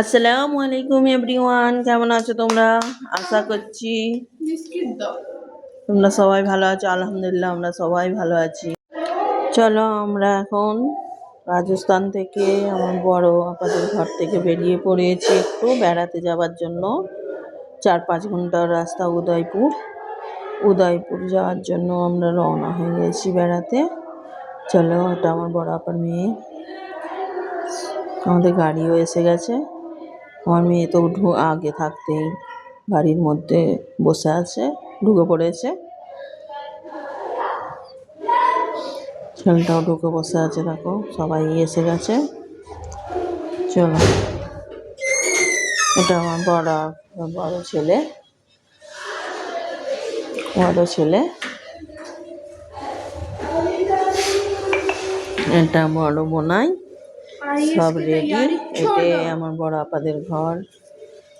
আসসালামু আলাইকুম এভরিওয়ান কেমন আছো তোমরা? আশা করছি তোমরা সবাই ভালো আছো। আলহামদুলিল্লাহ আমরা সবাই ভালো আছি। চলো আমরা এখন রাজস্থান থেকে আমার বড় আপাদের ঘর থেকে বেরিয়ে পড়েছি একটু। বেড়াতে যাওয়ার জন্য চার পাঁচ ঘণ্টার রাস্তা উদয়পুর। উদয়পুর যাওয়ার জন্য আমরা রওনা হয়ে গেছি বেড়াতে। চলো এটা আমার বড় আপার মেয়ে। আমাদের গাড়িও এসে গেছে। আমার মেয়ে তো ঢু- আগে থাকতেই বাড়ির মধ্যে বসে আছে, ঢুকে পড়েছে। ছেলেটাও ঢুকে বসে আছে, দেখো, সবাই এসে গেছে। চলো। এটা আমার বড় বড় ছেলে। বড় ছেলে। এটা বড় বোনাই। সব রেডি এটাই আমার বড় আপাদের ঘর।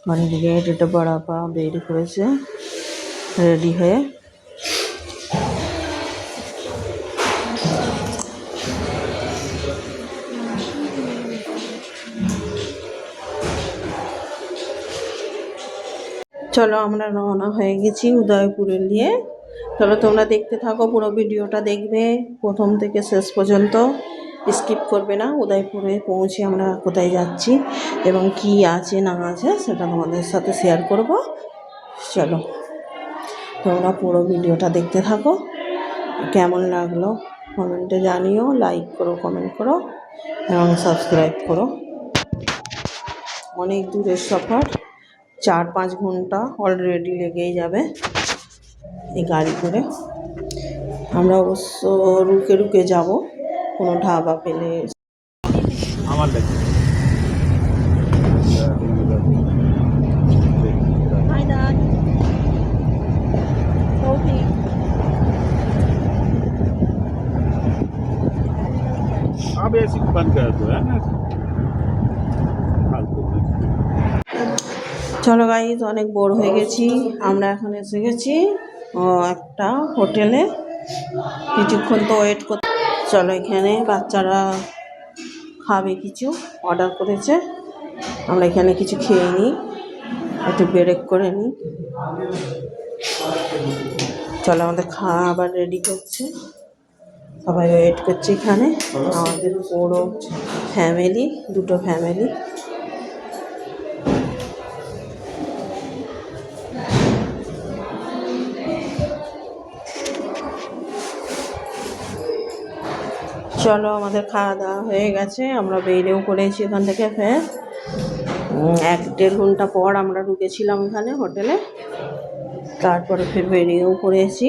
ঘরের গেট এটা বড় আপা বের করেছে। রেডি হয়ে। চলো আমরা রওনা হয়ে গেছি উদয়পুরে নিয়ে চলো তোমরা দেখতে থাকো পুরো ভিডিওটা দেখবে প্রথম থেকে শেষ পর্যন্ত। স্কিপ করবে না। উদয়পুরে পৌঁছে আমরা কোথায় যাচ্ছি এবং কি আছে, না আছে, সেটা তোমাদের সাথে শেয়ার করব। চলো, তোমরা পুরো ভিডিওটা দেখতে থাকো। কেমন লাগল কমেন্টে জানিও লাইক করো কমেন্ট করো, এবং সাবস্ক্রাইব করো। অনেক দূরের সফর, চার পাঁচ ঘণ্টা অলরেডি লেগেই যাবে এই গাড়ি করে। আমরা অবশ্য রুকে রুকে যাব। কোনো ঢাবা পেলে আমার লাগে Hi, Dad. Okay. अब ऐसी बंद कर दो है ना फालतू में। চলো গাইজ অনেক বোর হয়ে গেছি আমরা এখন এসে গেছি ও, একটা হোটেলে কিছুক্ষণ তো ওয়েট করতে চলো এখানে বাচ্চারা খাবে কিছু অর্ডার করেছে। আমরা এখানে কিছু খেয়ে নিই, একটু ব্রেক করে নিই। চলো আমাদের খাওয়া আবার রেডি করছে। সবাই ওয়েট করছে এখানে। আমাদের পুরো ফ্যামিলি দুটো ফ্যামিলি চলো, আমাদের খাওয়া দাওয়া হয়ে গেছে, আমরা বেরিয়েও করেছি এখান থেকে ফের। এক দেড় ঘণ্টা পর আমরা ঢুকেছিলাম এখানে হোটেলে। তারপরে ফের বেরিয়েও করেছি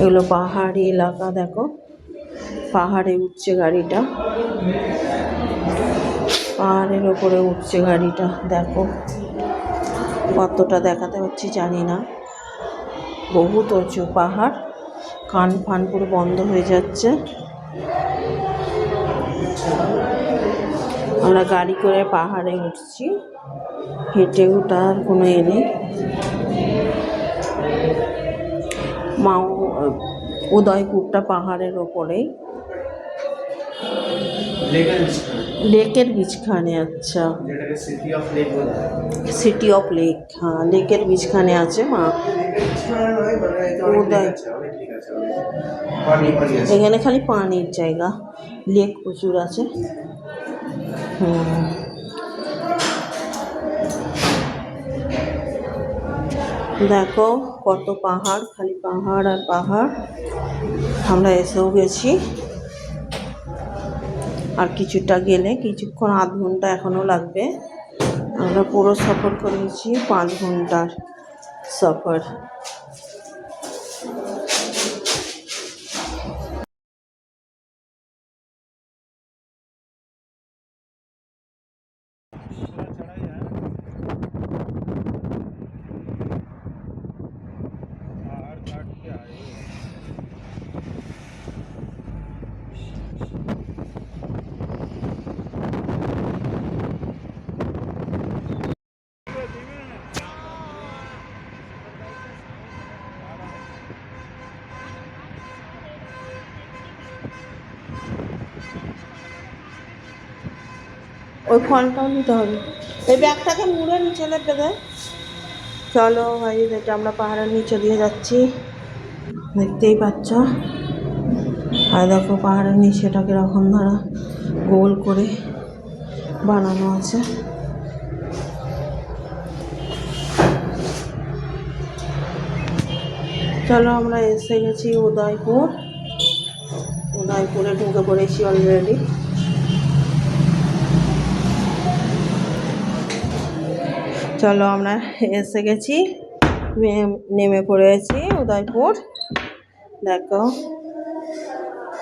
এগুলো পাহাড়ি এলাকা, দেখো। পাহাড়ে উঠছে গাড়িটা। পাহাড়ের ওপরে উঠছে গাড়িটা, দেখো। কতটা দেখাতে হচ্ছে জানি না। বহুত উঁচু পাহাড়। কান ফান পুরো বন্ধ হয়ে যাচ্ছে। আমরা গাড়ি করে পাহাড়ে উঠছি। হেঁটে ওঠার কোনো এ নেই। মাও, উদয়পুরটা পাহাড়ের ওপরেই। লেকের বীজখানে আচ্ছা। সিটি অফ লেক হয় লেকের বীজখানে আছে মা। উদয়। এখানে খালি পানির জায়গা। লেক প্রচুর আছে। হুম। দেখো কত পাহাড় খালি পাহাড় আর পাহাড়। আমরা এসেও গেছি। আর কিছুটা গেলে কিছুক্ষণ আধ ঘণ্টা এখনও লাগবে। আমরা পুরো সফর করেছি পাঁচ ঘণ্টার সফর। ওই নিতে হবে। এই ব্যাগটাকে মুড়ে নিচে লেপে দেয় চলো ভাই, এটা আমরা পাহাড়ের নিচে দিয়ে যাচ্ছি। দেখতেই পাচ্ছ? আর দেখো পাহাড়ের নিচেটা কীরকম ধরা, গোল করে বানানো আছে। চলো আমরা এসে গেছি উদয়পুর। উদয়পুরে ঢুকে পড়েছি অলরেডি চলো আমরা এসে গেছি। নেমে পড়েছি উদয়পুর। দেখো,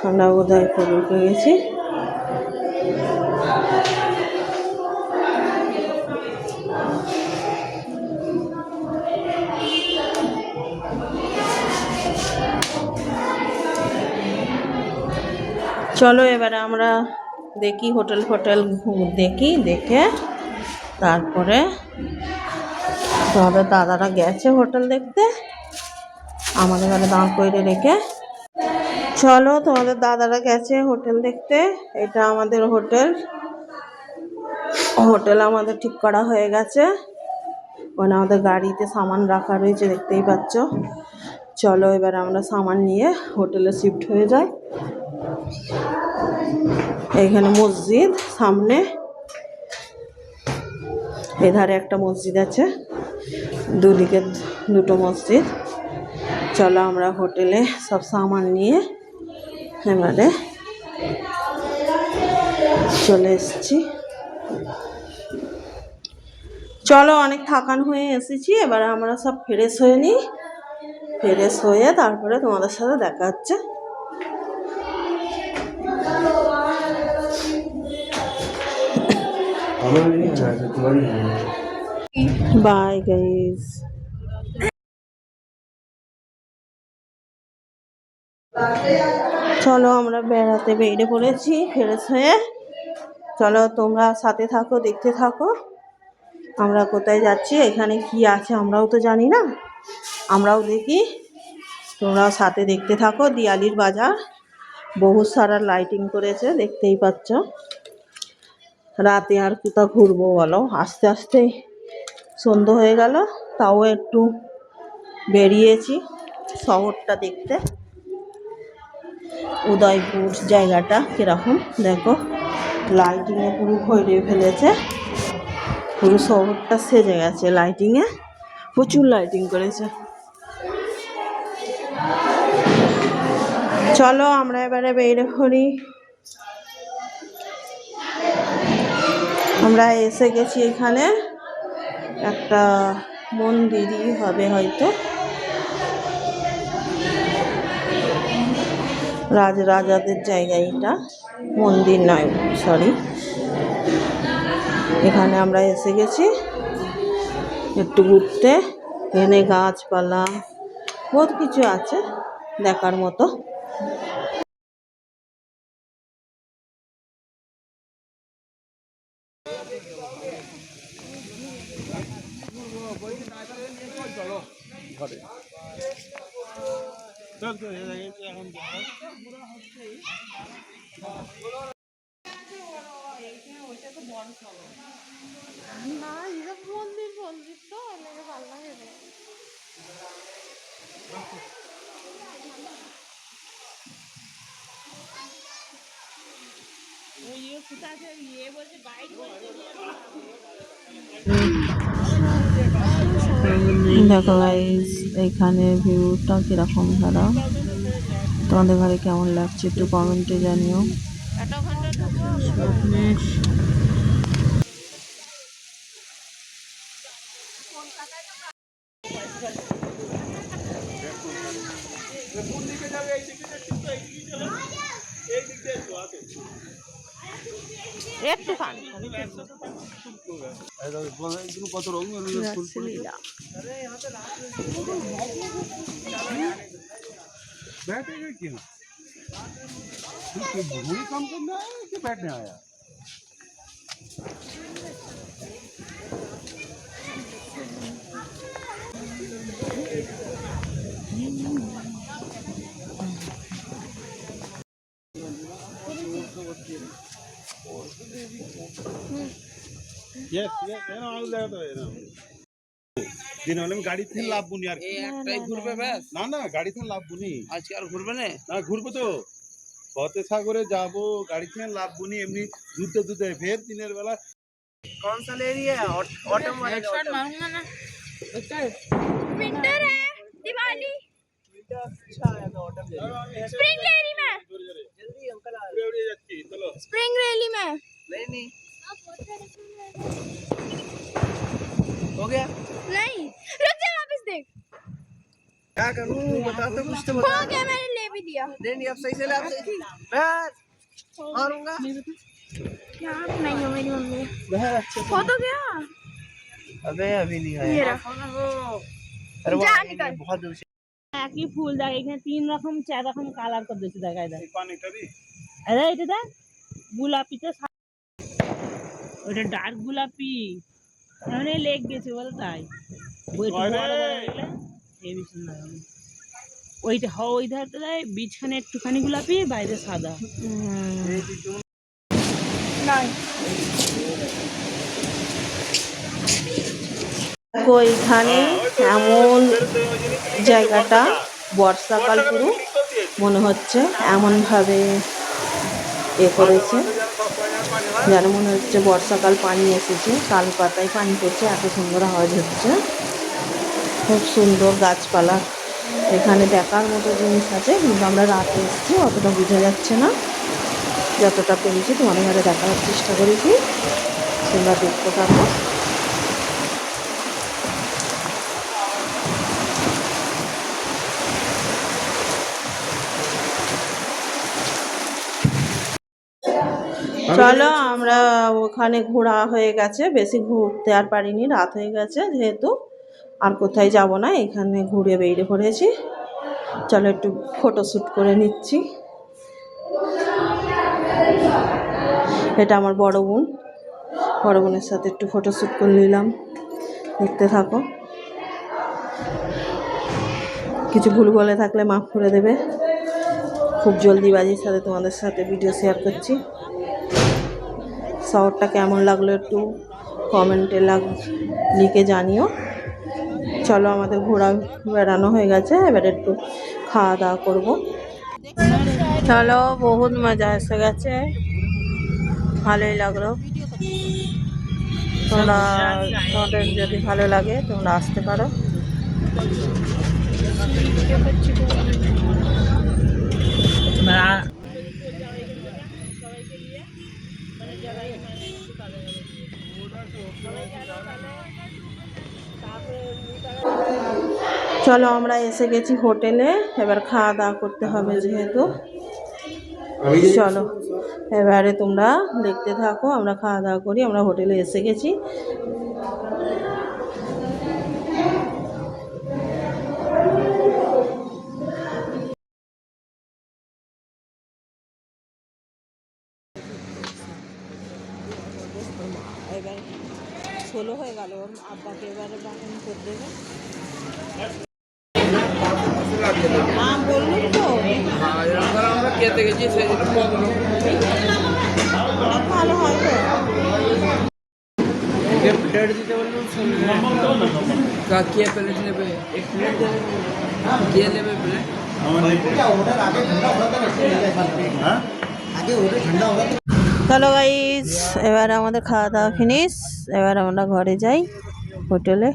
আমরা উদয়পুর ঢুকে গেছি। চলো এবারে আমরা দেখি হোটেল ফোটেল দেখি, দেখে তারপরে তোমাদের দাদারা গেছে হোটেল দেখতে। আমাদের এখানে দাঁড় করে রেখে। চলো, তোমাদের দাদারা গেছে হোটেল দেখতে। এটা আমাদের হোটেল। হোটেল আমাদের ঠিক করা হয়ে গেছে। ওখানে আমাদের গাড়িতে সামান রাখা রয়েছে, দেখতেই পাচ্ছ। চলো, এবার আমরা সামান নিয়ে হোটেলে শিফট হয়ে যাই। এখানে মসজিদ, সামনে এধারে একটা মসজিদ আছে, দুদিকে দুটো মসজিদ। চলো আমরা হোটেলে সব সামান নিয়ে এবারে চলে এসেছি। চলো অনেক থাকান হয়ে এসেছি, এবারে আমরা সব ফ্রেশ হয়ে নিই। ফ্রেশ হয়ে তারপরে তোমাদের সাথে দেখা হচ্ছে। বাই গাইজ চলো আমরা বেড়াতে বেরিয়ে পড়েছি হয়ে। চলো তোমরা সাথে থাকো, দেখতে থাকো। আমরা কোথায় যাচ্ছি, এখানে কি আছে আমরাও তো জানি না। আমরাও দেখি। তোমরাও সাথে দেখতে থাকো, দিয়ালির বাজার। বহু সারা লাইটিং করেছে, দেখতেই পাচ্ছ। রাতে আর কোথাও ঘুরবো বলো? আস্তে আস্তে সন্ধ্যে হয়ে গেল, তাও একটু বেরিয়েছি শহরটা দেখতে। উদয়পুর জায়গাটা কীরকম? দেখো লাইটিংয়ে পুরো ভরে ফেলেছে। পুরো শহরটা সেজে গেছে লাইটিংয়ে প্রচুর লাইটিং করেছে। চলো, আমরা এবারে বেরিয়ে পড়ি আমরা এসে গেছি এখানে। একটা মন্দিরই হবে হয়তো। রাজ রাজাদের জায়গা এটা। মন্দির নয় সরি এখানে আমরা এসে গেছি। একটু ঘুরতে। এখানে গাছপালা, বহুত কিছু আছে দেখার মতো চল চল এ জায়গায় তো এখন যাও। দেখো গাইস এখানে ভিউটা কীরকম দাঁড়াও তোমাদের ঘরে কেমন লাগছে একটু কমেন্টে জানিও। একটু খান কত রকম बैठेगा क्यों भूरी काम करना है कि बैठने आया Yes, yes, এরম আলু দেখা তো এরম। দিন হলে আমি গাড়ি থেকে লাভ বুনি আর কি। এই একটাই ঘুরবে ব্যাস না না গাড়ি থেকে লাভ বুনি আজকে আর ঘুরবে না না ঘুরবো তো ফতে সাগরে যাবো গাড়ি থেকে লাভ বুনি এমনি দুধে দুধে ফের দিনের বেলা कौन सा ले रही है ऑटो हेडशॉट मारूंगा ना विंटर है दिवाली स्प्रिंग स्प्रिंग रैली में। नहीं नहीं। हो गया? नहीं रुक जा वापस देख। क्या करूँ? बता तो कुछ तो बता। हो गया मैंने ले भी दिया। नहीं नहीं अब सही से ले आप सही बस मारूँगा। क्या नहीं हो मेरी मम्मी। बहुत हो तो गया। अबे अभी नहीं आया। ये रहा। अरे वो बहुत दूर একই ফুল দেখ এখানে তিন রকম চার রকম কালার করে দিচ্ছে দেখ দেখ। আরে এটা দেখ গোলাপিতে ওটা ডার্ক গোলাপি। মানে লেগ গেছে বল তাই। সুন্দর ওইটা হ ওই ধারটা দেয় বীজখানে একটুখানি গোলাপি বাইরে সাদা। नहीं দেখো এইখানে এমন জায়গাটা বর্ষাকাল পুরো মনে হচ্ছে, এমনভাবে এ করেছে। যেন মনে হচ্ছে বর্ষাকাল পানি এসেছে, কাল পাতায় পানি পড়ছে, এত সুন্দর আওয়াজ হচ্ছে। খুব সুন্দর গাছপালা। এখানে দেখার মতো জিনিস আছে, কিন্তু আমরা রাতে এসেছি, অতটা বোঝা যাচ্ছে না। যতটা পেরেছি তোমাদের ঘরে দেখার চেষ্টা করেছি। তোমরা দেখতে পারো চলো আমরা ওখানে ঘোরা হয়ে গেছে। বেশি ঘুরতে আর পারিনি, রাত হয়ে গেছে যেহেতু। আর কোথায় যাব না, এখানে ঘুরে বেরিয়ে পড়েছি। চলো একটু ফটো শ্যুট করে নিচ্ছি। এটা আমার বড় বোন। বড় বোনের সাথে একটু ফটো শ্যুট করে নিলাম। দেখতে থাকো। কিছু ভুল বলে থাকলে মাফ করে দেবে। খুব জলদি জলদিবাজির সাথে তোমাদের সাথে ভিডিও শেয়ার করছি। শহরটা কেমন লাগল একটু কমেন্টে লাগ, লিখে জানিও। চলো আমাদের ঘোরা, বেড়ানো হয়ে গেছে, এবার একটু খাওয়া দাওয়া করব। চলো, বহুত মজা এসে গেছে। ভালোই লাগল। তোমরা তোমাদের যদি ভালো লাগে, তোমরা আসতে পারো। চলো আমরা এসে গেছি হোটেলে এবার খাওয়া দাওয়া করতে হবে যেহেতু। চলো এবারে তোমরা দেখতে থাকো আমরা খাওয়া দাওয়া করি আমরা হোটেলে এসে গেছি। এবার ষোলো হয়ে গেল আব্বাকে এবারে বারণ করে দেবে নাম বললুম তো আমরা খেতে গেছি সেই ভালো হয় প্লেট দিতে বললাম কা কে প্লেট নেবে? এক প্লেট দেবে। কে নেবে প্লেট? চলো গাইস এবার আমাদের খাওয়া দাওয়া ফিনিশ এবার আমরা ঘরে যাই হোটেলে।